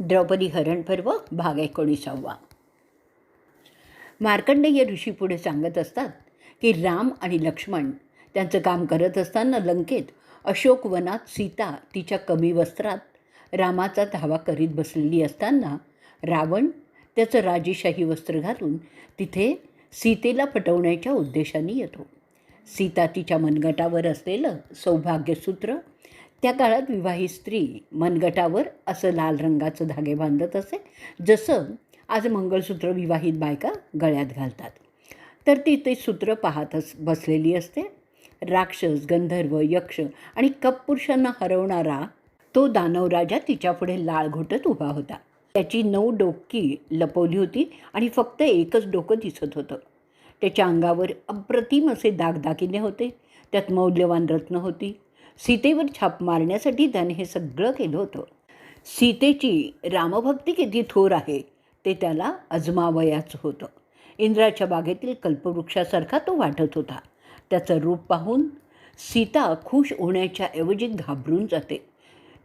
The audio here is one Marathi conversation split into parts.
द्रौपदी हरण पर्व भाग एकोणीसावा. मार्कंडेय ऋषी पुढे सांगत असतात की राम आणि लक्ष्मण त्यांचं काम करत असताना लंकेत अशोकवनात सीता तिच्या कमी वस्त्रात रामाचा धावा करीत बसलेली असताना रावण त्याचं राजेशाही वस्त्र घालून तिथे सीतेला पटवण्याच्या उद्देशाने येतो. सीता तिच्या मनगटावर असलेलं सौभाग्यसूत्र त्या काळात विवाहित स्त्री मनगटावर असं लाल रंगाचं धागे बांधत असे. जसं आज मंगळसूत्र विवाहित बायका गळ्यात घालतात. तर ती ते सूत्र पाहतच बसलेली असते. राक्षस गंधर्व यक्ष आणि कपपुरुषांना हरवणारा तो दानवराजा तिच्यापुढे लाळ घोटत उभा होता. त्याची नऊ डोकी लपवली होती आणि फक्त एकच डोकं दिसत होतं. त्याच्या अंगावर अप्रतिम असे दागदागिने होते. त्यात मौल्यवान रत्न होती. सीतेवर छाप मारण्यासाठी त्याने हे सगळं केलं होतं. सीतेची रामभक्ती किती थोर आहे ते त्याला अजमावयाचं होतं. इंद्राच्या बागेतील कल्पवृक्षासारखा तो वाटत होता. त्याचं रूप पाहून सीता खुश होण्याच्या ऐवजी घाबरून जाते.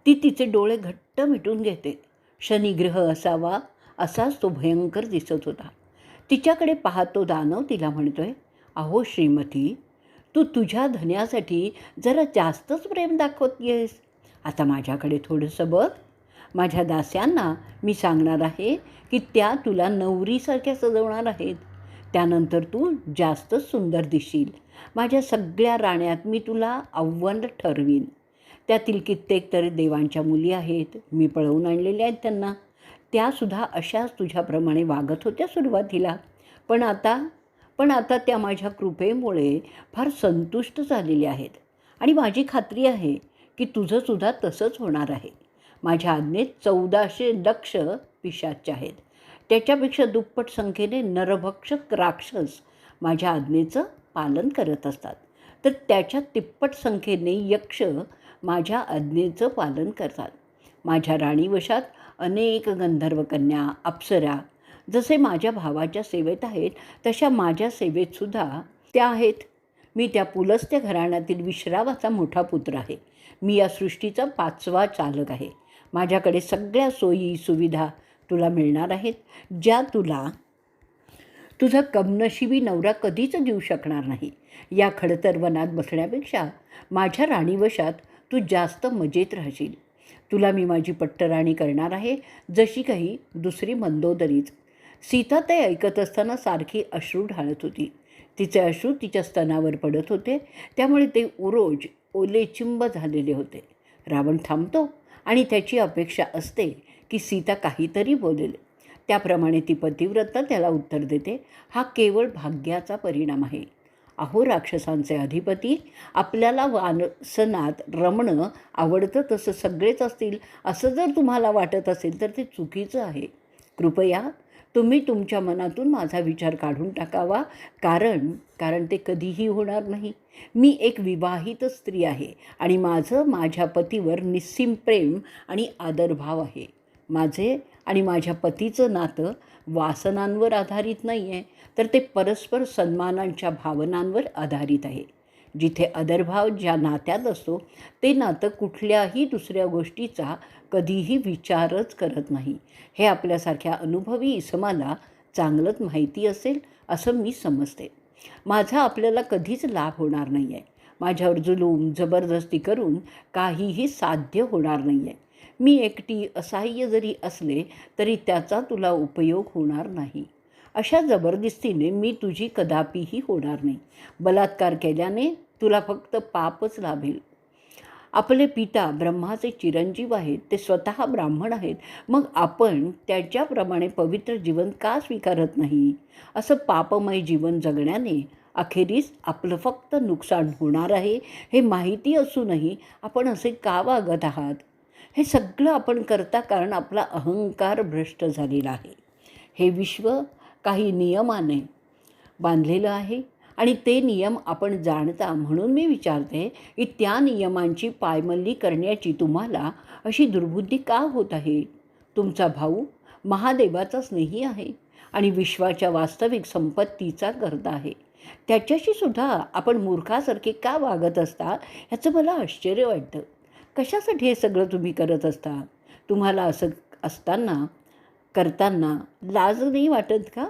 ती तिचे डोळे घट्ट मिटून घेते. शनिग्रह असावा असाच तो भयंकर दिसत होता. तिच्याकडे पाहतो दानव तिला म्हणतोय अहो श्रीमती तू तुझ्या धन्यासाठी जरा जास्तच प्रेम दाखवत येस. आता माझ्याकडे थोडंसं बघ. माझ्या दास्यांना मी सांगणार आहे की त्या तुला नवरीसारख्या सजवणार आहेत. त्यानंतर तू जास्तच सुंदर दिसशील. माझ्या सगळ्या राण्यात मी तुला आव्हान ठरवीन. त्यातील कित्येक तर देवांच्या मुली आहेत. मी पळवून आणलेल्या आहेत त्यांना. त्यासुद्धा अशाच तुझ्याप्रमाणे वागत होत्या सुरुवातीला. पण आता पण आता त्या माझ्या कृपेमुळे फार संतुष्ट झालेल्या आहेत. आणि माझी खात्री आहे की तुझंसुद्धा तसंच होणार आहे. माझ्या आज्ञेत चौदाशे लक्ष पिशाच आहेत. त्याच्यापेक्षा दुप्पट संख्येने नरभक्षक राक्षस माझ्या आज्ञेचं पालन करत असतात. तर त्याच्या तिप्पट संख्येने यक्ष माझ्या आज्ञेचं पालन करतात. माझ्या राणीवशात अनेक गंधर्वकन्या अप्सरा जसे माझ्या भावाच्या सेवेत आहेत तशा माझ्या सेवेतसुद्धा त्या आहेत. मी त्या पुलस्त्य घराण्यातील विश्रावाचा मोठा पुत्र आहे. मी या सृष्टीचा पाचवा चालक आहे. माझ्याकडे सगळ्या सोयी सुविधा तुला मिळणार आहेत ज्या तुला तुझा कमनशिबी नवरा कधीच देऊ शकणार नाही. या खडतर वनात बसण्यापेक्षा माझ्या राणीवशात तू जास्त मजेत राहशील. तुला मी माझी पट्टराणी करणार आहे जशी काही दुसरी मंदोदरीच. सीता ते ऐकत असताना सारखी अश्रू ढाळत होती. तिचे अश्रू तिच्या स्तनावर पडत होते. त्यामुळे ते उरोज ओलेचिंब झालेले होते. रावण थांबतो आणि त्याची अपेक्षा असते की सीता काहीतरी बोलेल. त्याप्रमाणे ती पतिव्रता त्याला उत्तर देते. हा केवळ भाग्याचा परिणाम आहे. अहो राक्षसांचे अधिपती आपल्याला वानसनात रमणं आवडतं तसं सगळेच असतील. असं जर तुम्हाला वाटत असेल तर ते चुकीचं आहे. कृपया तुम्ही तुमच्या मनातून माझा विचार काढून टाकावा. कारण कारण ते कधीही होणार नाही. मी एक विवाहित स्त्री आहे आणि माझं माझ्या पतीवर निस्सीम प्रेम आणि आदरभाव आहे. माझे आणि माझ्या पतीचं नातं वासनांवर आधारित नाही आहे तर ते परस्पर सन्मानांच्या भावनांवर आधारित आहे. जिथे आदरभाव ज्या नात्यात असतो ते नातं कुठल्याही दुसऱ्या गोष्टीचा कधीही विचारच करत नाही. हे आपल्यासारख्या अनुभवी इसमाला चांगलंच माहिती असेल असं मी समजते. माझा आपल्याला कधीच लाभ होणार नाही आहे माझ्यावर जुलूम जबरदस्ती करून काहीही साध्य होणार नाही आहे मी एकटी असहाय्य जरी असले तरी त्याचा तुला उपयोग होणार नाही. अशा जबरदस्तीने मी तुझी कदापिही होणार नाही. बलात्कार केल्याने तुला फक्त पापच लाभेल. आपले पिता ब्रह्माचे चिरंजीव आहेत ते स्वतः ब्राह्मण आहेत. मग आपण त्याच्याप्रमाणे पवित्र जीवन का स्वीकारत नाही? असं पापमय जीवन जगण्याने अखेरीस आपलं फक्त नुकसान होणार आहे हे माहिती असूनही आपण असे का वागत आहात? हे सगळं आपण करता कारण आपला अहंकार भ्रष्ट झालेला आहे. हे विश्व काही नियमाने बांधलेलं आहे. आणि ते नियम आपण जाणता म्हणून मी विचारते की त्या नियमांची पायमल्ली करण्याची तुम्हाला अशी दुर्बुद्धी का होत आहे? तुमचा भाऊ महादेवाचा स्नेही आहे आणि विश्वाच्या वास्तविक संपत्तीचा गर्द आहे. त्याच्याशी सुद्धा आपण मूर्खासारखे का वागत असता ह्याचं मला आश्चर्य वाटतं. कशासाठी हे सगळं तुम्ही करत असता? तुम्हाला असं असताना करताना लाज नाही वाटत का?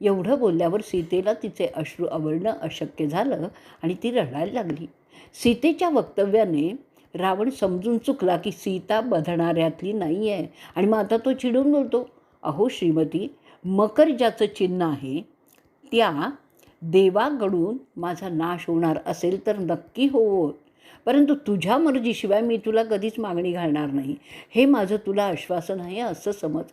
एवढं बोलल्यावर सीतेला तिचे अश्रू आवरणं अशक्य झालं आणि ती रडायला लागली. सीतेच्या वक्तव्याने रावण समजून चुकला की सीता बधणाऱ्यातली नाही आहे आणि मग आता तो चिडून बोलतो अहो श्रीमती मकर ज्याचं चिन्ह आहे त्या देवाकडून माझा नाश होणार असेल तर नक्की होवो परंतु तुझ्या मर्जीशिवाय मी तुला कधीच मागणी घालणार नाही. हे माझं तुला आश्वासन आहे असं समज.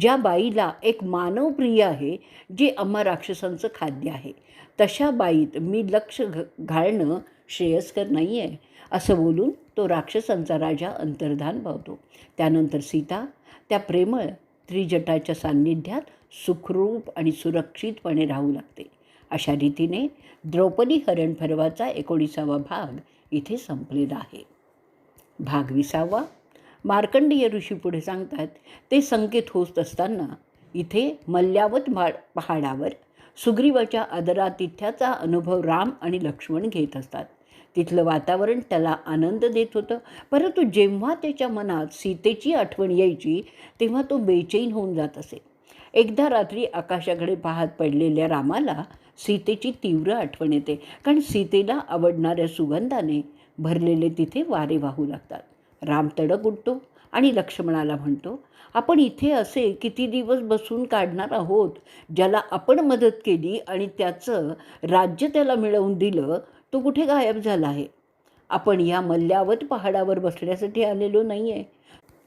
ज्या बाईला एक मानव प्रिय आहे जे अम्मा राक्षसांचं खाद्य आहे तशा बाईत मी लक्ष घ घालणं श्रेयस्कर नाही आहे असं बोलून तो राक्षसांचा राजा अंतर्धान पावतो. त्यानंतर सीता त्या प्रेमळ त्रिजटाच्या सान्निध्यात सुखरूप आणि सुरक्षितपणे राहू लागते. अशा रीतीने द्रौपदी हरण फरवाचा एकोणीसावा भाग इथे संपलेला आहे. भाग विसावा मार्कंडीय ऋषी पुढे सांगतात ते संकेत होत असताना इथे मल्ल्यावत पहाडावर सुग्रीवाच्या आदरातिथ्याचा अनुभव राम आणि लक्ष्मण घेत असतात. तिथलं वातावरण त्याला आनंद देत होतं. परंतु जेव्हा त्याच्या मनात सीतेची आठवण यायची तेव्हा तो बेचैन होऊन जात असे. एकदा रात्री आकाशाकडे पाहत पडलेल्या रामाला सीतेची तीव्र आठवण येते. कारण सीतेला आवडणाऱ्या सुगंधाने भरलेले तिथे वारे वाहू लागतात. राम तडक उठतो आणि लक्ष्मणाला म्हणतो आपण इथे असे किती दिवस बसून काढणार आहोत? ज्याला आपण मदत केली आणि त्याचं राज्य त्याला मिळवून दिलं तो कुठे गायब झाला आहे? आपण या मल्ल्यावत पहाडावर बसण्यासाठी आलेलो नाही आहे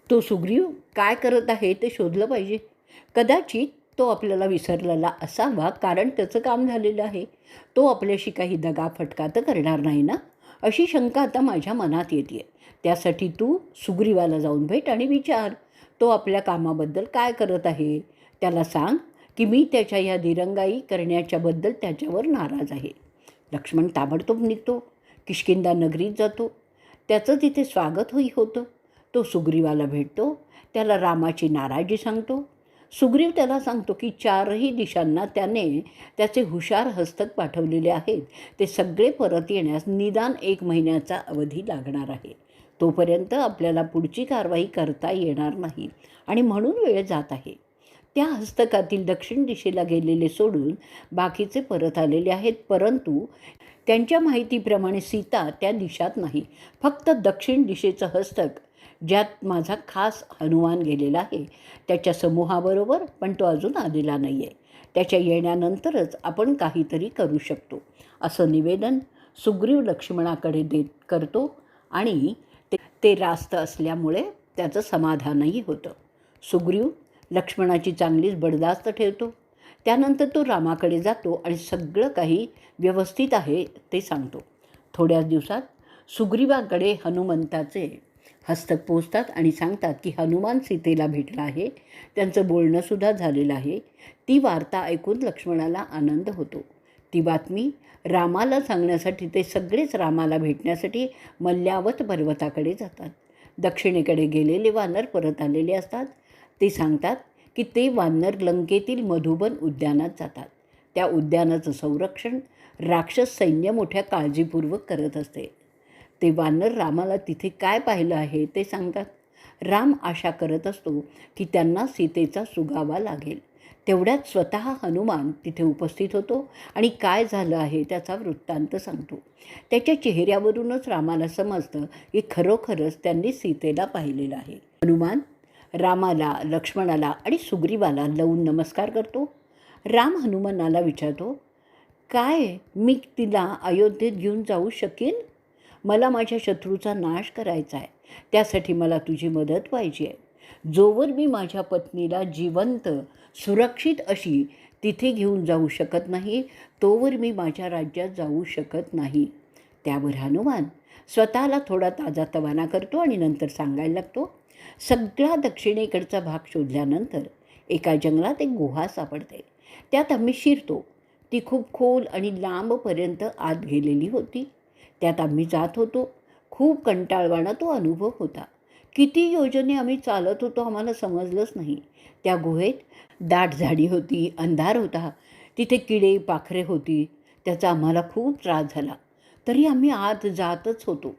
तो सुग्रीव काय करत आहे ते शोधलं पाहिजे. कदाचित तो आपल्याला विसरलेला असावा कारण त्याचं काम झालेलं आहे. तो आपल्याशी काही दगा फटका तर करणार नाही ना? अशी शंका आता माझ्या मनात येते आहे त्यासाठी तू सुग्रीवाला जाऊन भेट आणि विचार. तो आपल्या कामाबद्दल काय करत आहे? त्याला सांग की मी त्याच्या ह्या दिरंगाई करण्याच्याबद्दल त्याच्यावर नाराज आहे. लक्ष्मण ताबडतोब निघतो. किशकिंदा नगरीत जातो. त्याचं तिथे स्वागत होई होतं. तो सुग्रीवाला भेटतो. त्याला रामाची नाराजी सांगतो. सुग्रीव त्याला सांगतो की चारही दिशांना त्याने त्याचे हुशार हस्तक पाठवलेले आहेत. ते सगळे परत येण्यास निदान एक महिन्याचा अवधी लागणार आहे. तोपर्यंत आपल्याला पुढची कारवाई करता येणार नाही आणि म्हणून वेळ जात आहे. त्या हस्तकातील दक्षिण दिशेला गेलेले सोडून बाकीचे परत आलेले आहेत. परंतु त्यांच्या माहितीप्रमाणे सीता त्या दिशात नाही. फक्त दक्षिण दिशेचं हस्तक ज्यात माझा खास हनुमान गेलेला आहे. त्याच्या समूहाबरोबर पण तो अजून आलेला नाही आहे त्याच्या येण्यानंतरच आपण काहीतरी करू शकतो. असं निवेदन सुग्रीव लक्ष्मणाकडे देत करतो आणि ते ते रास्त असल्यामुळे त्याचं समाधानही होतं. सुग्रीव लक्ष्मणाची चांगलीच बडदास्त ठेवतो. त्यानंतर तो रामाकडे जातो आणि सगळं काही व्यवस्थित आहे ते सांगतो. थोड्याच दिवसात सुग्रीवाकडे हनुमंताचे हस्तक पोचतात आणि सांगतात की हनुमान सीतेला भेटला आहे. त्यांचं बोलणंसुद्धा झालेलं आहे. ती वार्ता ऐकून लक्ष्मणाला आनंद होतो. ती बातमी रामाला सांगण्यासाठी ते सगळेच रामाला भेटण्यासाठी मल्ल्यावत पर्वताकडे जातात. दक्षिणेकडे गेलेले वानर परत आलेले असतात. ते सांगतात की ते वानर लंकेतील मधुबन उद्यानात जातात. त्या उद्यानाचं संरक्षण राक्षस सैन्य मोठ्या काळजीपूर्वक करत असते. ते वानर रामाला तिथे काय पाहिलं आहे ते सांगतात. राम आशा करत असतो की त्यांना सीतेचा सुगावा लागेल. तेवढ्यात स्वतः हनुमान तिथे उपस्थित होतो आणि काय झालं आहे त्याचा वृत्तांत सांगतो. त्याच्या चेहऱ्यावरूनच रामाला समजतं की खरोखरच त्यांनी सीतेला पाहिलेलं आहे. हनुमान रामाला लक्ष्मणाला आणि सुग्रीवाला लवून नमस्कार करतो. राम हनुमानाला विचारतो काय मी तिला अयोध्येत घेऊन जाऊ शकेन? मला माझ्या शत्रूचा नाश करायचा आहे. त्यासाठी मला तुझी मदत पाहिजे आहे. जोवर मी माझ्या पत्नीला जिवंत सुरक्षित अशी तिथे घेऊन जाऊ शकत नाही तोवर मी माझ्या राज्यात जाऊ शकत नाही. त्यावर हनुमान स्वतःला थोडा ताजा तवाना करतो आणि नंतर सांगायला लागतो सगळा दक्षिणेकडचा भाग शोधल्यानंतर एका जंगलात एक गुहा सापडते. त्यात आम्ही शिरतो. ती खूप खोल आणि लांबपर्यंत आत गेलेली होती. त्यात आम्ही जात होतो. खूप कंटाळवाणा तो अनुभव होता. किती योजने आम्ही चालत होतो आम्हाला समजलंच नाही. त्या गुहेत दाट झाडी होती अंधार होता. तिथे किडे पाखरे होती. त्याचा आम्हाला खूप त्रास झाला. तरी आम्ही आत जातच होतो.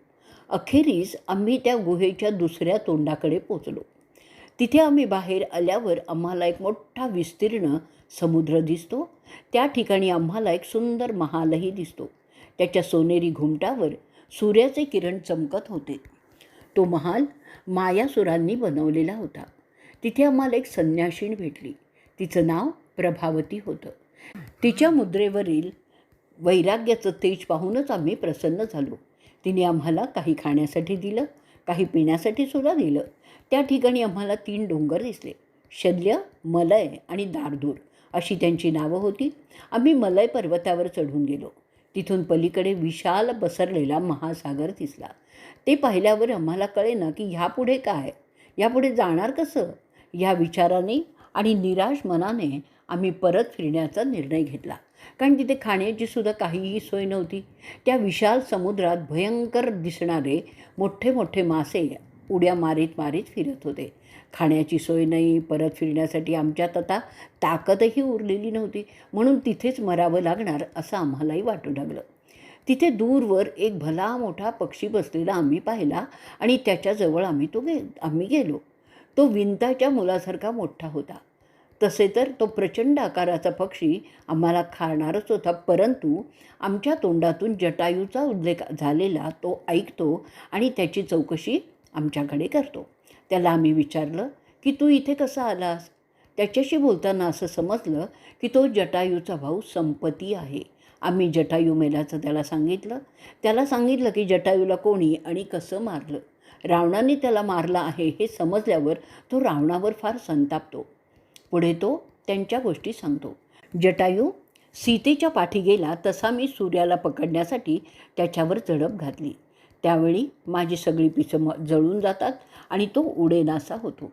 अखेरीस आम्ही त्या गुहेच्या दुसऱ्या तोंडाकडे पोचलो. तिथे आम्ही बाहेर आल्यावर आम्हाला एक मोठा विस्तीर्ण समुद्र दिसतो. त्या ठिकाणी आम्हाला एक सुंदर महालही दिसतो. त्याच्या सोनेरी घुमटावर सूर्याचे किरण चमकत होते. तो महाल मायासुरांनी बनवलेला होता. तिथे आम्हाला एक संन्याशीण भेटली. तिचं नाव प्रभावती होतं. तिच्या मुद्रेवरील वैराग्याचं तेज पाहूनच आम्ही प्रसन्न झालो. तिने आम्हाला काही खाण्यासाठी दिलं काही पिण्यासाठी सुद्धा दिलं. त्या ठिकाणी आम्हाला तीन डोंगर दिसले. शल्य मलय आणि दारदूर अशी त्यांची नावं होती. आम्ही मलय पर्वतावर चढून गेलो. तिथून पलीकडे विशाल पसरलेला महासागर दिसला. ते पाहिल्यावर आम्हाला कळे ना की ह्यापुढे काय? यापुढे जाणार कसं? या विचाराने आणि निराश मनाने आम्ही परत फिरण्याचा निर्णय घेतला. कारण तिथे खाण्याची सुद्धा काहीही सोय नव्हती. त्या विशाल समुद्रात भयंकर दिसणारे मोठे मोठे मासे उड्या मारीत मारीत फिरत होते. खाण्याची सोय नाही परत फिरण्यासाठी आमच्यात आता ताकदही उरलेली नव्हती. म्हणून तिथेच मरावं लागणार असं आम्हालाही वाटू लागलं. तिथे दूरवर एक भला मोठा पक्षी बसलेला आम्ही पाहिला आणि त्याच्याजवळ आम्ही तो गे आम्ही गेलो. तो विंताच्या मुलासारखा मोठा होता. तसे तर तो प्रचंड आकाराचा पक्षी आम्हाला खाणारच होता परंतु आमच्या तोंडातून जटायूचा उल्लेख झालेला तो ऐकतो आणि त्याची चौकशी आमच्याकडे करतो. त्याला आम्ही विचारलं की तू इथे कसा आलास? त्याच्याशी बोलताना असं समजलं की तो जटायूचा भाऊ संपती आहे. आम्ही जटायू मेल्याचं त्याला सांगितलं. त्याला सांगितलं की जटायूला कोणी आणि कसं मारलं? रावणाने त्याला मारलं आहे हे समजल्यावर तो रावणावर फार संतापतो. पुढे तो त्यांच्या गोष्टी सांगतो. जटायू सीतेच्या पाठी गेला तसा मी सूर्याला पकडण्यासाठी त्याच्यावर झडप घातली. त्यावेळी माझी सगळी पिसं म जळून जातात आणि तो उडेनासा होतो.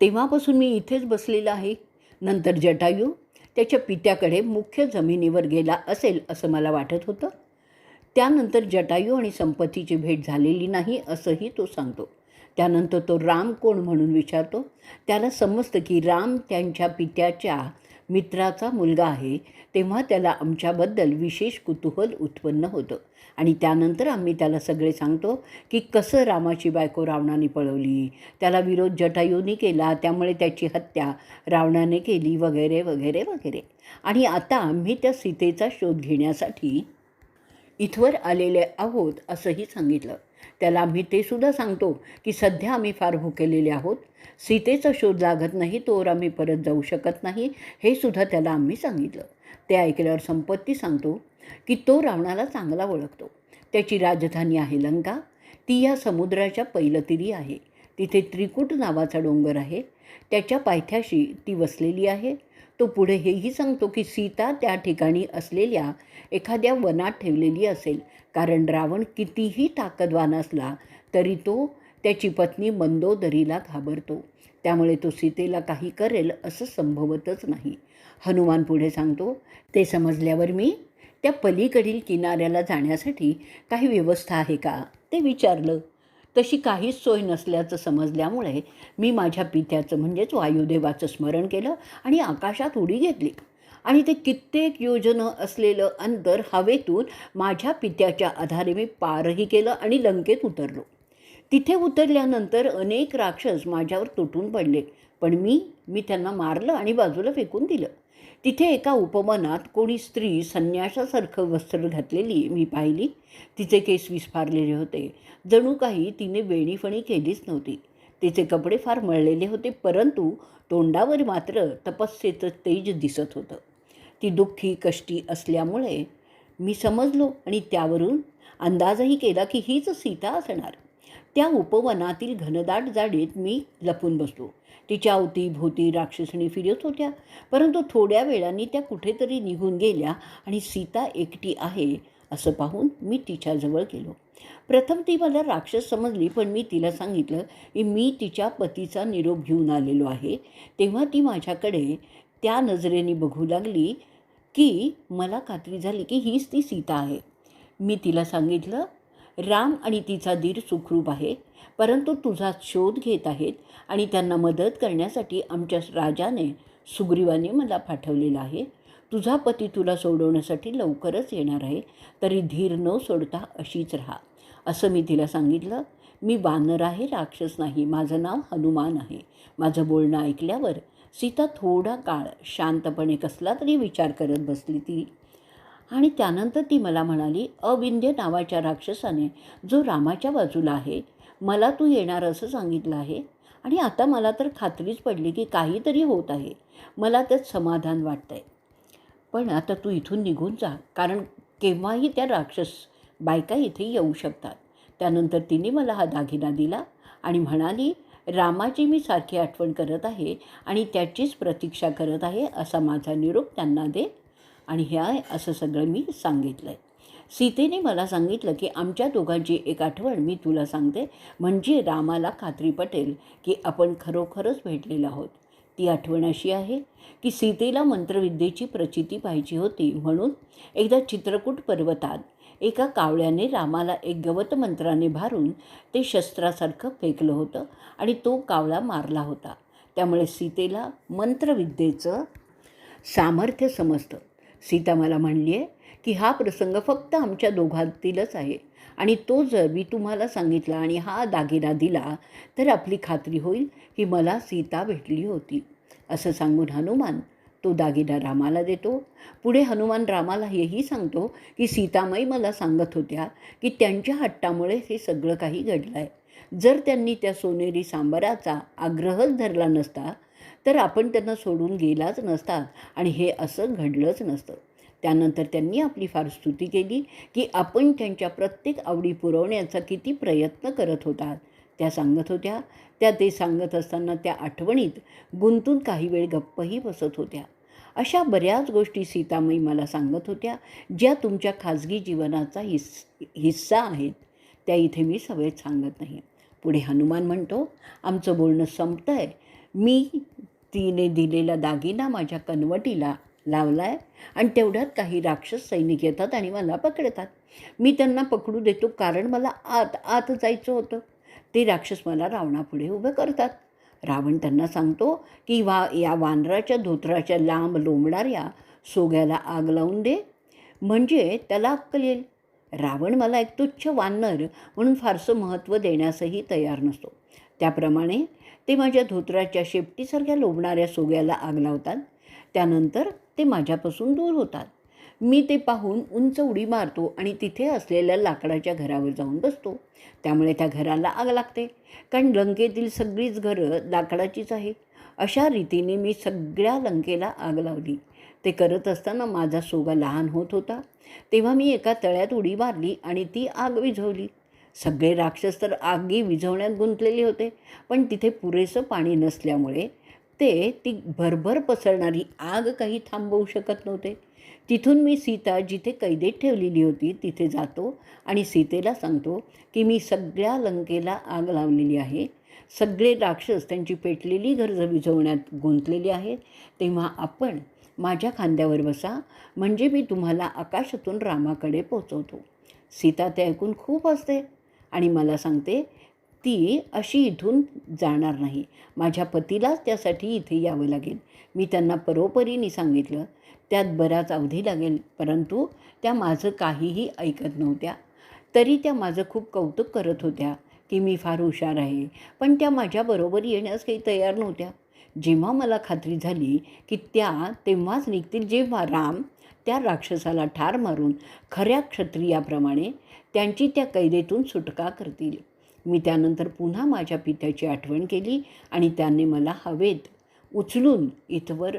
तेव्हापासून मी इथेच बसलेला आहे. नंतर जटायू त्याच्या पित्याकडे मुख्य जमिनीवर गेला असेल असं मला वाटत होतं. त्यानंतर जटायू आणि संपत्तीची भेट झालेली नाही असंही तो सांगतो. त्यानंतर तो राम कोण म्हणून विचारतो. त्याला समजतं की राम त्यांच्या पित्याच्या मित्राचा मुलगा आहे तेव्हा त्याला आमच्याबद्दल विशेष कुतूहल उत्पन्न होतं. आणि त्यानंतर आम्ही त्याला सगळे सांगतो की कसं रामाची बायको रावणाने पळवली त्याला विरोध जटायूनी केला त्यामुळे त्याची हत्या रावणाने केली वगैरे वगैरे वगैरे. आणि आता आम्ही त्या सीतेचा शोध घेण्यासाठी इथवर आलेले आहोत असंही सांगितलं. त्याला आम्ही ते सुद्धा सांगतो की सध्या आम्ही फार भुकेलेले आहोत. सीतेचा शोध लागत नाही तोवर आम्ही परत जाऊ शकत नाही हे सुद्धा त्याला आम्ही सांगितलं. ते ऐकल्यावर संपत्ती सांगतो की तो रावणाला चांगला ओळखतो. त्याची राजधानी आहे लंका. ती या समुद्राच्या पैलतीरी आहे. तिथे त्रिकूट नावाचा डोंगर आहे. त्याच्या पायथ्याशी ती वसलेली आहे. तो पुढे हेही सांगतो की सीता त्या ठिकाणी असलेल्या एखाद्या वनात ठेवलेली असेल. कारण रावण कितीही ताकदवान असला तरी तो त्याची पत्नी मंदोदरीला घाबरतो. त्यामुळे तो सीतेला काही करेल असं संभवतच नाही. हनुमान पुढे सांगतो ते समजल्यावर मी त्या पलीकडील किनाऱ्याला जाण्यासाठी काही व्यवस्था आहे का? ते विचारलं. तशी काहीच सोय नसल्याचं समजल्यामुळे मी माझ्या पित्याचं म्हणजेच वायुदेवाचं स्मरण केलं आणि आकाशात उडी घेतली. आणि ते कित्येक योजनं असलेलं अंतर हवेतून माझ्या पित्याच्या आधारे मी पारही केलं आणि लंकेत उतरलो. तिथे उतरल्यानंतर अनेक राक्षस माझ्यावर तुटून पडले पण मी मी त्यांना मारलं आणि बाजूला फेकून दिलं. तिथे एका उपवनात कोणी स्त्री संन्यासासारखं वस्त्र घातलेली मी पाहिली. तिचे केस विस्फारलेले होते. जणू काही तिने वेणीफणी केलीच नव्हती. तिचे कपडे फार मळलेले होते परंतु तोंडावर मात्र तपस्येचं तेज दिसत होतं. ती दुःखी कष्टी असल्यामुळे मी समजलो आणि त्यावरून अंदाजही केला की हीच सीता असणार. त्या उपवनातील घनदाट जाडीत मी लपून बसलो. तिच्या अवतीभोवती राक्षसणी फिरत होत्या. परंतु थोड्या वेळाने त्या कुठेतरी निघून गेल्या आणि सीता एकटी आहे असं पाहून मी तिच्याजवळ गेलो. प्रथम ती मला राक्षस समजली पण मी तिला सांगितलं की मी तिच्या पतीचा निरोप घेऊन आलेलो आहे. तेव्हा ती माझ्याकडे त्या नजरेने बघू लागली की मला खात्री झाली की हीच ती सीता आहे. मी तिला सांगितलं राम आणि तिचा दीर सुखरूप आहे परंतु तुझा शोध घेत आहेत आणि त्यांना मदत करण्यासाठी आमच्या राजाने सुग्रीवाने मला पाठवलेलं आहे. तुझा पती तुला सोडवण्यासाठी लवकरच येणार आहे तरी धीर न सोडता अशीच राहा. असं मी तिला सांगितलं. मी वानर आहे राक्षस नाही माझं नाव हनुमान आहे. माझं बोलणं ऐकल्यावर सीता थोडा काळ शांतपणे कसला तरी विचार करत बसली ती. आणि त्यानंतर ती मला म्हणाली अविंध्य नावाच्या राक्षसाने जो रामाच्या बाजूला आहे मला तू येणार असं सांगितलं आहे. आणि आता मला तर खात्रीच पडली की काहीतरी होत आहे. मला त्यात समाधान वाटतं आहे पण आता तू इथून निघून जा कारण केव्हाही त्या राक्षस बायका इथे येऊ शकतात. त्यानंतर तिने मला हा दागिना दिला आणि म्हणाली रामाची मी सारखी आठवण करत आहे आणि त्याचीच प्रतीक्षा करत आहे असा माझा निरोप त्यांना दे. आणि ह्या असं सगळं मी सांगितलं आहे सीतेने मला सांगितलं की आमच्या दोघांची एक आठवण मी तुला सांगते. म्हणजे रामाला खात्री पटेल की आपण खरोखरच भेटलेलो आहोत. ती आठवण अशी आहे की सीतेला मंत्रविद्येची प्रचिती पाहिजे होती म्हणून एकदा चित्रकूट पर्वतात एका कावळ्याने रामाला एक गवत मंत्राने भारून ते शस्त्रासारखं फेकलं होतं आणि तो कावळा मारला होता. त्यामुळे सीतेला मंत्रविद्येचं सामर्थ्य समजतं. सीता मला म्हणली आहे की हा प्रसंग फक्त आमच्या दोघांतीलच आहे आणि तो जर मी तुम्हाला सांगितला आणि हा दागिना दिला तर आपली खात्री होईल की मला सीता भेटली होती. असं सांगून हनुमान तो दागिना रामाला देतो. पुढे हनुमान रामाला हेही सांगतो की सीतामाई मला सांगत होत्या की त्यांच्या हट्टामुळे हे सगळं काही घडलं आहे जर त्यांनी त्या सोनेरी सांबाराचा आग्रहच धरला नसता तर आपण त्यांना सोडून गेलाच नसता आणि हे असं घडलंच नसतं. त्यानंतर त्यांनी आपली फार स्तुती केली की आपण त्यांच्या प्रत्येक आवडी पुरवण्याचा किती प्रयत्न करत होतात त्या सांगत होत्या. त्या ते सांगत असताना त्या आठवणीत गुंतून काही वेळ गप्पही बसत होत्या. अशा बऱ्याच गोष्टी सीतामाई मला सांगत होत्या ज्या तुमच्या खाजगी जीवनाचा हिस हिस्सा आहेत. त्या इथे मी सवयच सांगत नाही. पुढे हनुमान म्हणतो आमचं बोलणं संपतं आहे मी तिने दिलेला दागिना माझ्या कनवटीला लावला आहे आणि तेवढ्यात काही राक्षस सैनिक येतात आणि मला पकडतात. मी त्यांना पकडू देतो कारण मला आत आत जायचं होतं. ते राक्षस मला रावणापुढे उभं करतात. रावण त्यांना सांगतो की वा या वानराच्या धोत्राच्या लांब लोंबणाऱ्या सोग्याला आग लावून दे. म्हणजे त्याला अक्कल येईल. रावण मला एक तुच्छ वानर म्हणून फारसं महत्त्व देण्यासही तयार नसतो. त्याप्रमाणे ते माझ्या धोत्राच्या शेपटीसारख्या लोंबणाऱ्या सोग्याला आग लावतात. त्यानंतर ते माझ्यापासून दूर होतात. मी ते पाहून उंच उडी मारतो आणि तिथे असलेल्या लाकडाच्या घरावर जाऊन बसतो. त्यामुळे त्या घराला आग लागते. कारण लंकेतील सगळीच घरं लाकडाचीच आहे अशा रीतीने मी सगळ्या लंकेला आग लावली. ते करत असताना माझा सोगा लहान होत होता. तेव्हा मी एका तळ्यात उडी मारली आणि ती आग विझवली. सगळे राक्षस तर आगी विझवण्यात गुंतलेले होते. पण तिथे पुरेसं पाणी नसल्यामुळे ते ती भरभर पसरणारी आग काही थांबवू शकत नव्हते. तिथून मी सीता जिथे कैदेत ठेवलेली होती तिथे जातो आणि सीतेला सांगतो की मी सगळ्या लंकेला आग लावलेली आहे. सगळे राक्षस त्यांची पेटलेली गरज विझवण्यात गुंतलेली आहेत. तेव्हा आपण माझ्या खांद्यावर बसा म्हणजे मी तुम्हाला आकाशातून रामाकडे पोचवतो. सीता ते ऐकून खूप असते आणि मला सांगते ती अशी इथून जाणार नाही. माझ्या पतीलाच त्यासाठी इथे यावं लागेल. मी त्यांना परोपरीने सांगितलं त्यात बराच अवधी लागेल. परंतु त्या माझं काहीही ऐकत नव्हत्या. तरी त्या माझं खूप कौतुक करत होत्या की मी फार हुशार आहे. पण त्या माझ्याबरोबर येण्यास काही तयार नव्हत्या. जेव्हा मला खात्री झाली की त्या तेव्हाच निघतील जेव्हा राम त्या राक्षसाला ठार मारून खऱ्या क्षत्रियाप्रमाणे त्यांची त्या कैदेतून सुटका करतील. मी त्यानंतर पुन्हा माझ्या पित्याची आठवण केली आणि त्याने मला हवेत उचलून इथवर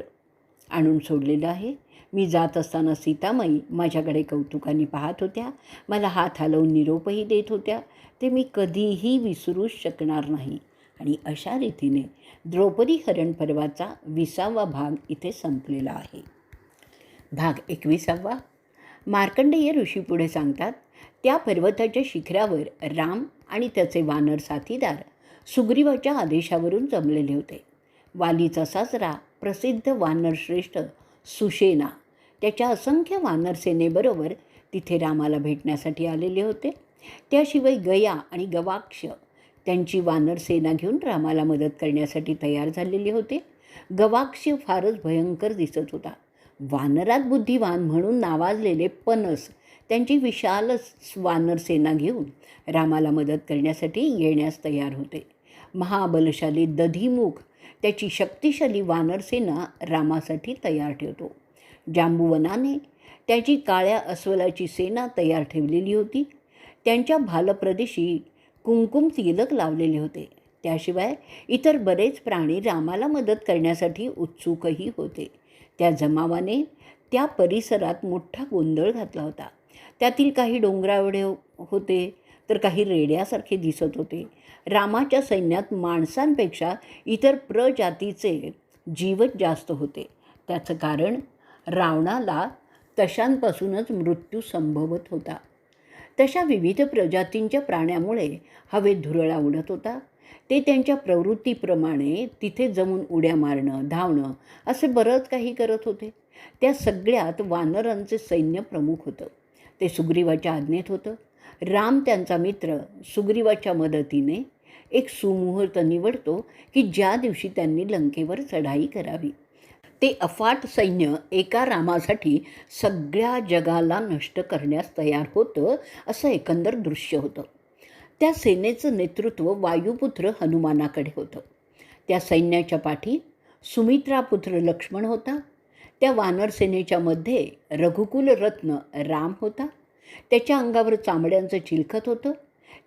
आणून सोडलेलं आहे. मी जात असताना सीतामाई माझ्याकडे कौतुकाने पाहत होत्या. मला हात हलवून निरोपही देत होत्या. ते मी कधीही विसरूच शकणार नाही. आणि अशा रीतीने द्रौपदी हरण पर्वाचा विसावा भाग इथे संपलेला आहे. भाग एकविसावा. मार्कंडेय ऋषी पुढे सांगतात त्या पर्वताच्या शिखरावर राम आणि त्याचे वानर साथीदार सुग्रीवाच्या आदेशावरून जमलेले होते. वालीचा साजरा प्रसिद्ध वानरश्रेष्ठ सुशेना त्याच्या असंख्य वानरसेनेबरोबर तिथे रामाला भेटण्यासाठी आलेले होते. त्याशिवाय गया आणि गवाक्ष त्यांची वानरसेना घेऊन रामाला मदत करण्यासाठी तयार झालेले होते. गवाक्ष फारच भयंकर दिसत होता. वानरात बुद्धिवान म्हणून नावाजलेले पनस त्यांची विशाल वानरसेना घेऊन रामाला मदत करण्यासाठी येण्यास तयार होते. महाबलशाली दधीमुख त्याची शक्तिशाली वानरसेना रामासाठी तयार ठेवतो. जांबुवनाने त्याची काळ्या अस्वलाची सेना तयार ठेवलेली होती. त्यांच्या भालप्रदेशी कुंकुम तिलक लावलेले होते. त्याशिवाय इतर बरेच प्राणी रामाला मदत करण्यासाठी उत्सुकही होते. त्या जमावाने त्या परिसरात मोठा गोंधळ घातला होता. त्यातील काही डोंगरावडे होते तर काही रेड्यासारखे दिसत होते. रामाच्या सैन्यात माणसांपेक्षा इतर प्रजातीचे जीवच जास्त होते. त्याचं कारण रावणाला तशांपासूनच मृत्यू संभवत होता. तशा विविध प्रजातींच्या प्राण्यामुळे हवेत धुरळा उडत होता. ते त्यांच्या प्रवृत्तीप्रमाणे तिथे जमून उड्या मारणं धावणं असे बरंच काही करत होते. त्या सगळ्यात वानरांचे सैन्य प्रमुख होतं. ते सुग्रीवाच्या आज्ञेत होतं. राम त्यांचा मित्र सुग्रीवाच्या मदतीने एक सुमुहूर्त निवडतो की ज्या दिवशी त्यांनी लंकेवर चढाई करावी. ते अफाट सैन्य एका रामासाठी सगळ्या जगाला नष्ट करण्यास तयार होतं असं एकंदर दृश्य होतं. त्या सेनेचं नेतृत्व वायुपुत्र हनुमानाकडे होतं. त्या सैन्याच्या पाठी सुमित्रापुत्र लक्ष्मण होता. त्या वानर सेनेच्या मध्ये रघुकुल रत्न राम होता. त्याच्या अंगावर चामड्यांचं चिलखत होतं.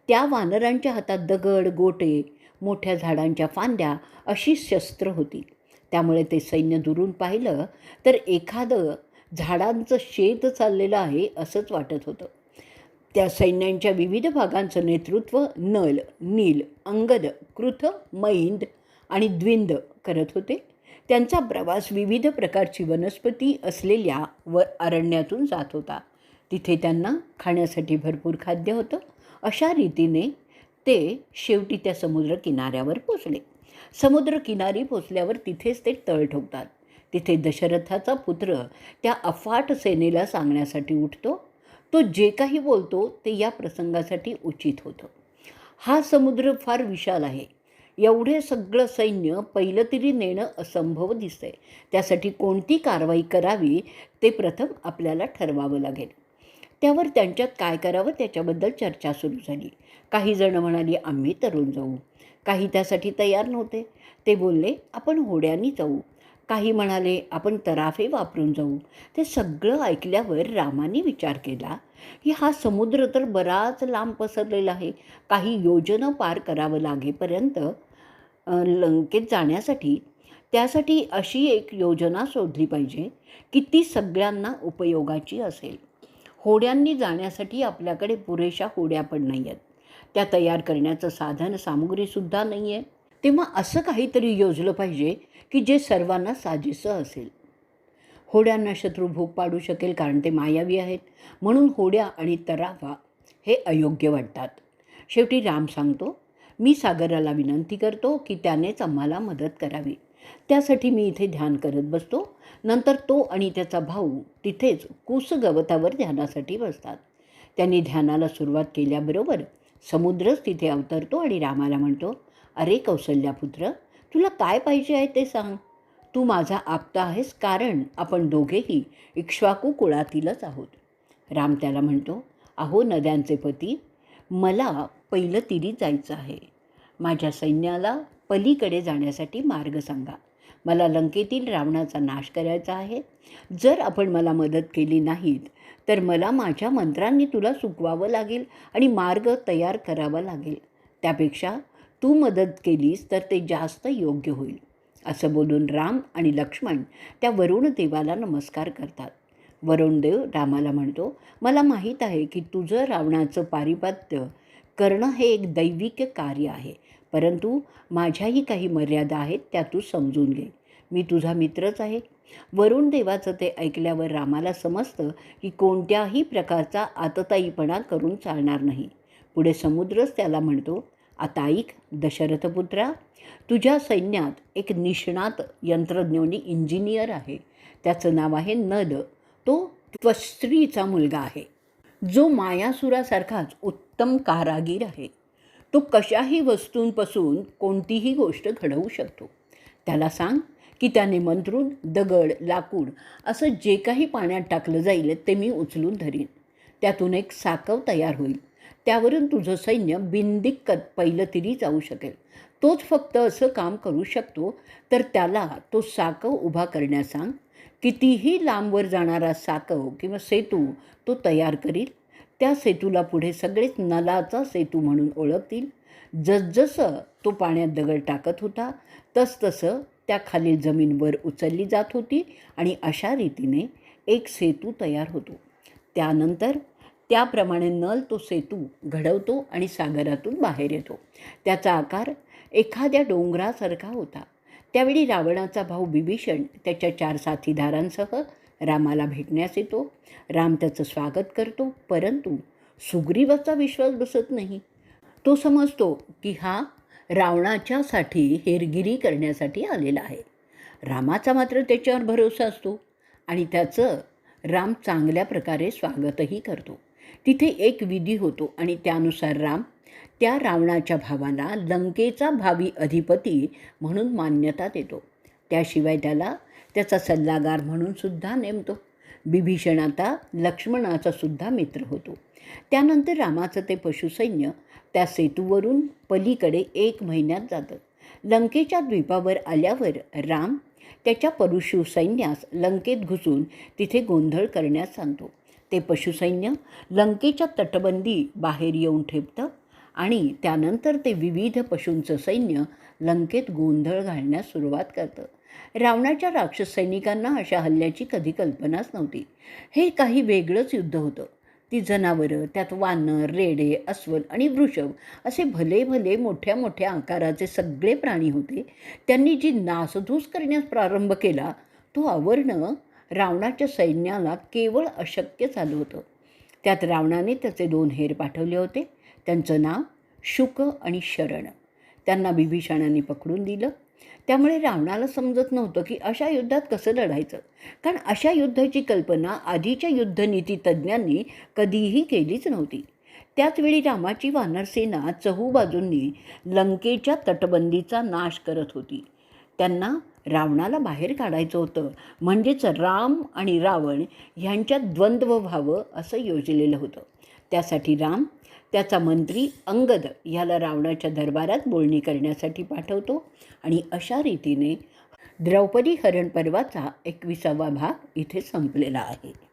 त्या वानरांच्या हातात दगड गोटे मोठ्या झाडांच्या फांद्या अशी शस्त्र होती. त्यामुळे ते सैन्य दुरून पाहिलं तर एखादं झाडांचं शेत चाललेलं आहे असंच वाटत होतं. त्या सैन्यांच्या विविध भागांचं नेतृत्व नल नील अंगद कृथ मैंद आणि द्विंद करत होते. त्यांचा प्रवास विविध प्रकारची वनस्पती असलेल्या व अरण्यातून जात होता. तिथे त्यांना खाण्यासाठी भरपूर खाद्य होतं. अशा रीतीने ते शेवटी त्या समुद्र किनाऱ्यावर पोचले. समुद्र किनारी पोचल्यावर तिथेच ते तळ ठोकतात. तिथे दशरथाचा पुत्र त्या अफाट सेनेला सांगण्यासाठी उठतो. तो जे काही बोलतो ते या प्रसंगासाठी उचित होतं. हा समुद्र फार विशाल आहे. एवढे सगळं सैन्य पहिलं तरी नेणं असंभव दिसतंय. त्यासाठी कोणती कारवाई करावी ते प्रथम आपल्याला ठरवावं लागेल. त्यावर त्यांच्यात काय करावं त्याच्याबद्दल चर्चा सुरू झाली. काही जणं म्हणाली आम्ही तरुण जाऊ. काही त्यासाठी तयार नव्हते. ते बोलले आपण होड्यांनी जाऊ. काही म्हणाले आपण तराफे वापरून जाऊ. ते सगळं ऐकल्यावर रामाने विचार केला की हा समुद्र तर बराच लांब पसरलेला आहे. काही योजना पार करावं लागेपर्यंत लंकेत जाण्यासाठी त्यासाठी अशी एक योजना शोधली पाहिजे की ती सगळ्यांना उपयोगाची असेल. होड्यांनी जाण्यासाठी आपल्याकडे पुरेशा होड्या पण नाही आहेत त्या तयार करण्याचं साधन सामुग्रीसुद्धा नाही आहे तेव्हा असं काहीतरी योजलं पाहिजे की जे सर्वांना साजेसं असेल. होड्यांना शत्रू भोग पाडू शकेल कारण ते मायावी आहेत. म्हणून होड्या आणि तराफा हे अयोग्य वाटतात. शेवटी राम सांगतो मी सागराला विनंती करतो की त्यानेच आम्हाला मदत करावी. त्यासाठी मी इथे ध्यान करत बसतो. नंतर तो आणि त्याचा भाऊ तिथेच कुस गवतावर ध्यानासाठी बसतात. त्यांनी ध्यानाला सुरुवात केल्याबरोबर समुद्रच तिथे अवतरतो आणि रामाला म्हणतो अरे कौशल्यापुत्र तुला काय पाहिजे आहे ते सांग. तू माझा आपता आहेस कारण आपण दोघेही इक्ष्वाकू कुळातीलच आहोत. राम त्याला म्हणतो अहो नद्यांचे पती मला पहिलं तिरी जायचं आहे. माझ्या सैन्याला पलीकडे जाण्यासाठी मार्ग सांगा. मला लंकेतील रावणाचा नाश करायचा आहे. जर आपण मला मदत केली नाहीत तर मला माझ्या मंत्रांनी तुला सुकवावं लागेल आणि मार्ग तयार करावा लागेल. त्यापेक्षा तू मदत केलीस तर ते जास्त योग्य होईल. असं बोलून राम आणि लक्ष्मण त्या वरुण देवाला नमस्कार करतात. वरुणदेव रामाला म्हणतो मला माहीत आहे की तुझं रावणाचं पारिपात्य करणं हे एक दैविक कार्य आहे. परंतु माझ्याही काही मर्यादा आहेत त्या तू समजून घे. मी तुझा मित्रच आहे. वरुण देवाचं ते ऐकल्यावर रामाला समजतं की कोणत्याही प्रकारचा आतताईपणा करून चालणार नाही. पुढे समुद्रच त्याला म्हणतो आता ऐक दशरथपुत्रा तुझ्या सैन्यात एक निष्णात यंत्रज्ञोनी इंजिनियर आहे. त्याचं नाव आहे नद. तो त्वस्त्रीचा मुलगा आहे. जो मायासुरासारखाच उत्तम कारागीर आहे. तो कशाही वस्तूंपासून कोणतीही गोष्ट घडवू शकतो. त्याला सांग की त्याने मंत्रून दगड लाकूड असं जे काही पाण्यात टाकलं जाईल ते मी उचलून धरीन. त्यातून एक साकव तयार होईल. त्यावरून तुझं सैन्य बिनदिक्कत पहिलं तरी जाऊ शकेल. तोच फक्त असं काम करू शकतो तर त्याला तो साकव उभा करण्यास सांग. कितीही लांबवर जाणारा साकव किंवा सेतू तो तयार करील. त्या सेतूला पुढे सगळेच नलाचा सेतू म्हणून ओळखतील. जसजसं तो पाण्यात दगड टाकत होता तसतसं त्या खालील जमीनवर उचलली जात होती आणि अशा रीतीने एक सेतू तयार होतो. त्यानंतर त्याप्रमाणे नल तो सेतू घडवतो आणि सागरातून बाहेर येतो. त्याचा आकार एखाद्या डोंगरासारखा होता. त्यावेळी रावणाचा भाऊ बिभीषण त्याच्या चार साथीदारांसह रामाला भेटण्यास येतो. राम त्याचं स्वागत करतो. परंतु सुग्रीवाचा विश्वास बसत नाही. तो समजतो की हा रावणाच्यासाठी हेरगिरी करण्यासाठी आलेला आहे. रामाचा मात्र त्याच्यावर भरोसा असतो आणि त्याचं राम चांगल्या प्रकारे स्वागतही करतो. तिथे एक विधी होतो आणि त्यानुसार राम त्या रावणाच्या भावाला लंकेचा भावी अधिपती म्हणून मान्यता देतो. त्याशिवाय त्याला त्याचा सल्लागार म्हणून सुद्धा नेमतो. बिभीषण आता लक्ष्मणाचा सुद्धा मित्र होतो. त्यानंतर रामाचं ते पशुसैन्य त्या सेतूवरून पलीकडे एक महिन्यात जातं. लंकेच्या द्वीपावर आल्यावर राम त्याच्या परुषु सैन्यास लंकेत घुसून तिथे गोंधळ करण्यास सांगतो. ते पशुसैन्य लंकेच्या तटबंदी बाहेर येऊन ठेपतं आणि त्यानंतर ते विविध पशूंचं सैन्य लंकेत गोंधळ घालण्यास सुरुवात करतं. रावणाच्या राक्षस सैनिकांना अशा हल्ल्याची कधी कल्पनाच नव्हती. हे काही वेगळंच युद्ध होतं. ती जनावरं त्यात वानर रेडे अस्वल आणि वृषभ असे भले भले मोठ्या मोठ्या आकाराचे सगळे प्राणी होते. त्यांनी जी नासधूस करण्यास प्रारंभ केला तो आवरणं रावणाच्या सैन्याला केवळ अशक्य झालं होतं. त्यात रावणाने त्याचे दोन हेर पाठवले होते. त्यांचं नाव शुक आणि शरण. त्यांना बिभीषणाने पकडून दिलं. त्यामुळे रावणाला समजत नव्हतं की अशा युद्धात कसं लढायचं. कारण अशा युद्धाची कल्पना आधीच्या युद्धनीती तज्ज्ञांनी कधीही केलीच नव्हती. त्याचवेळी रामाची वानरसेना चहूबाजूंनी लंकेच्या तटबंदीचा नाश करत होती. त्यांना रावणाला बाहेर काढायचं होतं. म्हणजेच राम आणि रावण ह्यांच्यात द्वंद्व व्हावं असं योजलेलं होतं. त्यासाठी राम त्याचा मंत्री अंगद ह्याला रावणाच्या दरबारात बोलणी करण्यासाठी पाठवतो आणि अशा रीतीने द्रौपदी हरण पर्वाचा एकविसावा भाग इथे संपलेला आहे.